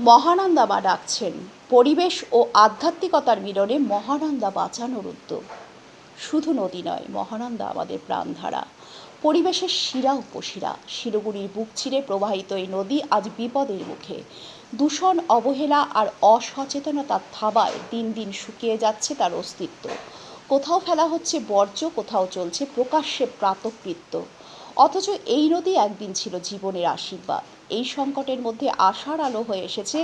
মহানন্দা মা ডাকছেন। পরিবেশ ও আধ্যাত্মিকতার মিলনে মহানন্দা বাঁচানোর উদ্যোগ। শুধু নদী নয়, মহানন্দা আমাদের প্রাণধারা। পরিবেশের শিরা উপশিরা শিরোগুড়ির বুক চিরে প্রবাহিত এই নদী আজ বিপদের মুখে। দূষণ, অবহেলা আর অসচেতনতার থাবায় দিন দিন শুকিয়ে যাচ্ছে তার অস্তিত্ব। কোথাও ফেলা হচ্ছে বর্জ্য, কোথাও চলছে প্রকাশ্যে প্রাতকৃত্য। অথচ এই নদী একদিন ছিল জীবনের আশীর্বাদ। এই সংকটের মধ্যে আশার আলো হয়ে এসেছে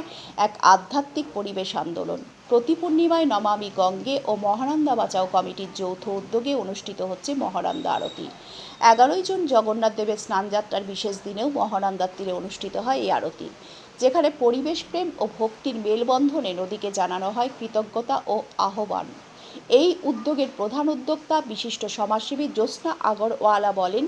এক আধ্যাত্মিক পরিবেশ আন্দোলন। প্রতি পূর্ণিমায় নমামি গঙ্গে ও মহানন্দা বাঁচাও কমিটির যৌথ উদ্যোগে অনুষ্ঠিত হচ্ছে মহানন্দা আরতি। এগারোই জুন জগন্নাথ দেবের স্নানযাত্রার বিশেষ দিনেও মহানন্দার তীরে অনুষ্ঠিত হয় এই আরতি। যেখানে পরিবেশ প্রেম ও ভক্তির মেলবন্ধনে নদীকে জানানো হয় কৃতজ্ঞতা ও আহ্বান। এই উদ্যোগের প্রধান উদ্যোক্তা বিশিষ্ট সমাজসেবী জ্যোৎস্না আগরওয়ালা বলেন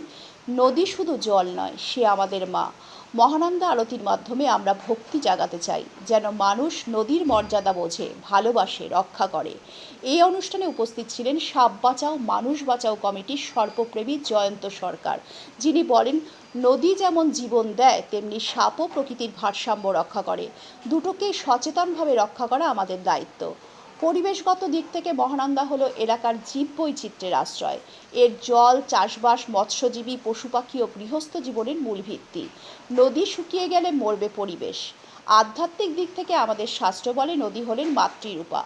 নদী শুধু জল নয়, সে আমাদের মা। মহানন্দা আরতির মাধ্যমে আমরা ভক্তি জাগাতে চাই, যেন মানুষ নদীর মর্যাদা বোঝে, ভালোবাসে, রক্ষা করে। এই অনুষ্ঠানে উপস্থিত ছিলেন সাপ বাঁচাও, মানুষ বাঁচাও কমিটির সর্বপ্রেমী জয়ন্ত সরকার। যিনি বলেন, নদী যেমন জীবন দেয়, তেমনি সাপও প্রকৃতির ভারসাম্য রক্ষা করে। দুটোকেই সচেতনভাবে রক্ষা করা আমাদের দায়িত্ব। পরিবেশগত দিক থেকে মহানন্দা হলো এলাকার জীব বৈচিত্র্যের আশ্রয়। এর জল, চাষবাস, মৎস্যজীবী, পশু পাখি ও গৃহস্থ জীবনের মূল ভিত্তি। নদী শুকিয়ে গেলে মরবে পরিবেশ। আধ্যাত্মিক দিক থেকে আমাদের শাস্ত্র বলে নদী হলেন মাতৃরূপা।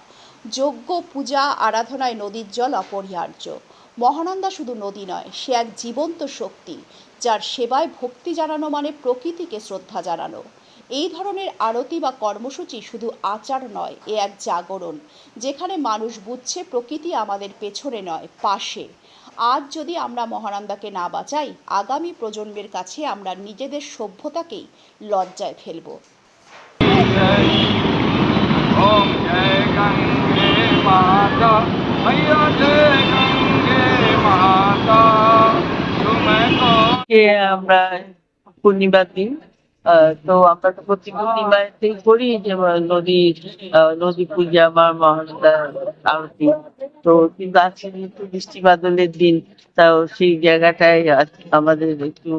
যজ্ঞ, পূজা, আরাধনায় নদীর জল অপরিহার্য। মহানন্দা শুধু নদী নয়, সে এক জীবন্ত শক্তি, যার সেবায় ভক্তি জানানো মানে প্রকৃতিকে শ্রদ্ধা জানানো। এই ধরনের আরতি বা কর্মসূচি শুধু আচার নয় এ এক জাগরণ যেখানে মানুষ বুঝছে প্রকৃতি আমাদের পেছনে নয় পাশে। আজ যদি আমরা মহানন্দাকে না বাঁচাই আগামী প্রজন্মের কাছে আমরা নিজেদের সভ্যতাকেই লজ্জায় ফেলব। আমরা পূর্ণিমার দিন তো আমরা তো প্রতি পূর্ণিমাতেই করি যে নদী নদী পূজা বা মহানন্দা আরতি। তো কিন্তু আজকে যেহেতু বৃষ্টি বাদলের দিন, তাও সেই জায়গাটায় আমাদের একটু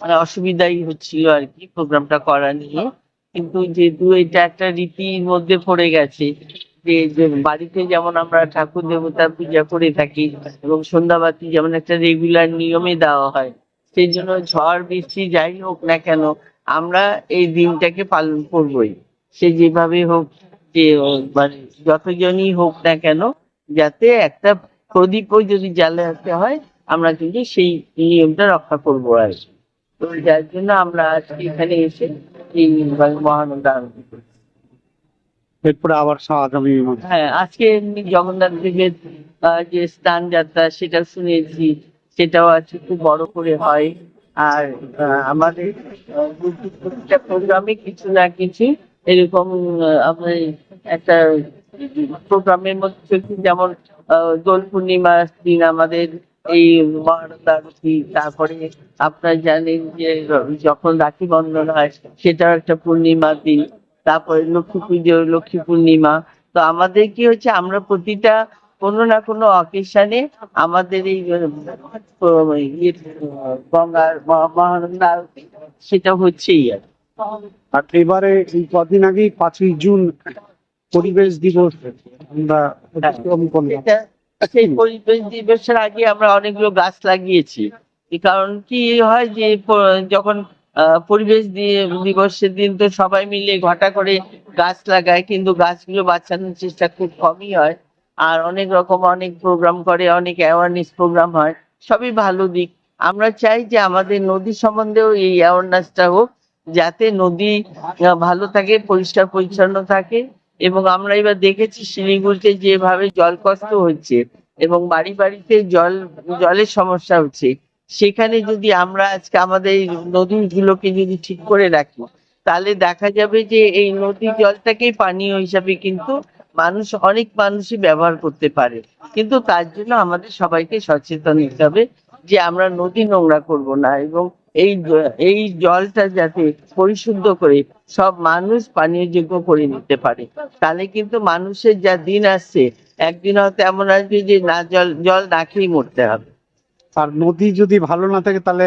মানে অসুবিধাই হচ্ছিল আর কি প্রোগ্রামটা করা নিয়ে। কিন্তু যেহেতু এটা একটা রীতির মধ্যে পড়ে গেছে যে বাড়িতে যেমন আমরা ঠাকুর দেবতা পূজা করে থাকি এবং সন্ধ্যাবাতি যেমন একটা রেগুলার নিয়মে দেওয়া হয়, সেই জন্য ঝড়, বৃষ্টি যাই হোক না কেন আমরা এই দিনটাকে পালন করবই সে যেভাবে হোক যে মানে যতজনই হোক না কেন যাতে একটা প্রদীপও যদি জ্বালাতে হয় আমরা কিন্তু সেই নিয়মটা রক্ষা করব আর কি। তো যার জন্য আমরা আজকে এখানে এসে এই মানে মহানন্দা আরতি করছি। এরপরে আবার আগামী হ্যাঁ আজকে এমনি জগন্নাথ দেবের যে স্নান যাত্রা সেটা শুনেছি সেটাও আজকে খুব বড় করে হয় আর আমাদের প্রতিটা প্রোগ্রামে কিছু না কিছু এরকম একটা প্রোগ্রামের মধ্যে যেমন দোল পূর্ণিমার দিন আমাদের এই মহানন্দা তারপরে আপনারা জানেন যে, যখন রাখি বন্ধন হয়, সেটাও একটা পূর্ণিমার দিন। তারপরে লক্ষ্মী পুজো, লক্ষ্মী পূর্ণিমা। তো আমাদের কি হচ্ছে, আমরা প্রতিটা কোনো না কোনো অকেশনে আমাদের এই গঙ্গার মহা- মহানন্দা সেটা হচ্ছেই আর আর এবারে কদিন আগেই পাঁচই জুন পরিবেশ দিবস আমরা সেই পরিবেশ দিবসের আগে আমরা অনেকগুলো গাছ লাগিয়েছি। কারণ কি হয় যে যখন পরিবেশ দি- দিবসের দিন তো সবাই মিলে ঘটা করে গাছ লাগায় কিন্তু গাছগুলো বাঁচানোর চেষ্টা খুব কমই হয়। আর অনেক রকম, অনেক প্রোগ্রাম করে, অনেক অ্যাওয়ারনেস প্রোগ্রাম হয়। সবই ভালো দিক। আমরা চাই যে আমাদের নদী সম্বন্ধেও এই অ্যাওয়ারনেসটা হোক, যাতে নদী ভালো থাকে, পরিষ্কার, পরিচ্ছন্ন থাকে। এবং আমরা এবার দেখেছি শিলিগুড়িতে যেভাবে জল কষ্ট হচ্ছে এবং বাড়ি বাড়িতে জল, জলের সমস্যা হচ্ছে। সেখানে যদি আমরা আজকে আমাদের নদীগুলোকে যদি ঠিক করে রাখি, তাহলে দেখা যাবে যে এই নদীর জলটাকেই পানীয় হিসাবে কিন্তু মানুষ, অনেক মানুষই ব্যবহার করতে পারে। কিন্তু তার জন্য আমাদের সবাইকে সচেতন হতে হবে যে আমরা নদী নোংরা করব না এবং এই এই জলটা যাতে পরিশুদ্ধ করে সব মানুষ পানীয় যোগ্য করে নিতে পারে। তাহলে কিন্তু মানুষের যা দিন আসছে, একদিন হয়তো এমন আসবে যে না, জল জল না খেয়েই মরতে হবে। আর নদী যদি ভালো না থাকে তাহলে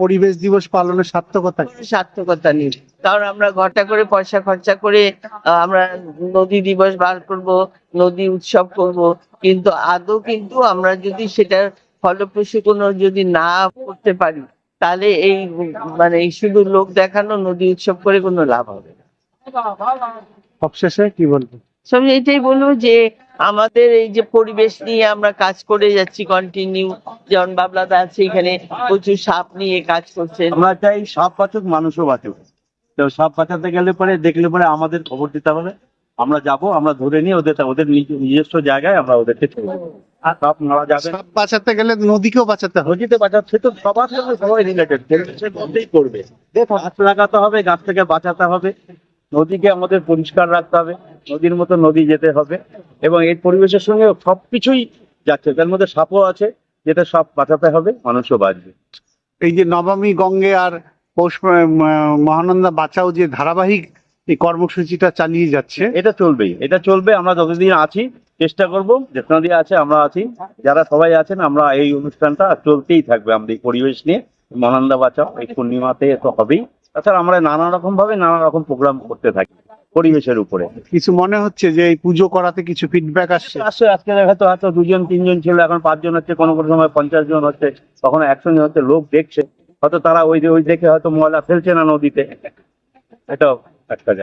পরিবেশ দিবস পালনের সার্থকতা সার্থকতা নেই কারণ আমরা ঘটা করে পয়সা খরচা করে আমরা নদী দিবস বার করব নদী উৎসব করব। কিন্তু আদৌ কিন্তু আমরা যদি সেটার ফলপ্রসূ কোনো যদি না করতে পারি তাহলে এই মানে শুধু লোক দেখানো নদী উৎসব করে কোনো লাভ হবে না। সবশেষে কি বলব? সব এটাই বলব যে আমাদের এই যে পরিবেশ নিয়ে আমরা কাজ করে যাচ্ছি কন্টিনিউ যেমন বাবলাদা আছে এখানে প্রচুর সাপ নিয়ে কাজ করছেন আমরা চাই সাপ বাঁচুক মানুষও বাঁচুক। তো সাপ বাঁচাতে গেলে পরে দেখলে পরে আমাদের খবর দিতে হবে। আমরা যাব আমরা ধরে নিয়ে ওদের ওদের নিজস্ব জায়গায় আমরা ওদেরকে ছেড়ে দেবো। আর সাপ মারা যাবে। সাপ বাঁচাতে গেলে নদীকেও বাঁচাতে হবে। নদীতে তো সবার সঙ্গে সবাই রিলেটেড মধ্যেই করবে। গাছ লাগাতে হবে গাছ থেকে বাঁচাতে হবে। নদীকে আমাদের পরিষ্কার রাখতে হবে। নদীর মতো নদী যেতে হবে। এবং এই পরিবেশের সঙ্গে সবকিছুই যাচ্ছে। তার মধ্যে সাপও আছে যেটা সাপ বাঁচাতে হবে মানুষও বাঁচবে। এই যে নবমী গঙ্গে আর পৌষ মহানন্দা বাঁচাও যে ধারাবাহিক এই কর্মসূচিটা চালিয়ে যাচ্ছে। এটা চলবেই এটা চলবে আমরা যতদিন আছি চেষ্টা করব যেখানে দিয়ে আছে আমরা আছি যারা সবাই আছেন আমরা এই অনুষ্ঠানটা চলতেই থাকবে আমাদের এই পরিবেশ নিয়ে। মহানন্দা বাঁচাও এই পূর্ণিমাতে তো হবেই। তাছাড়া আমরা নানা রকম ভাবে নানা রকম প্রোগ্রাম করতে থাকি। পরিবেশের উপরে। কিছু মনে হচ্ছে যে এই পুজো করাতে কিছু ফিডব্যাক আসছে? আসছে আজকে হয়তো হয়তো দুজন তিনজন ছিল এখন পাঁচজন হচ্ছে কোনো কোনো সময় পঞ্চাশ জন হচ্ছে কখনো একশো জন হচ্ছে লোক দেখছে। হয়তো তারা ওই ওই দেখে হয়তো ময়লা ফেলছে না নদীতে। এটাও একটা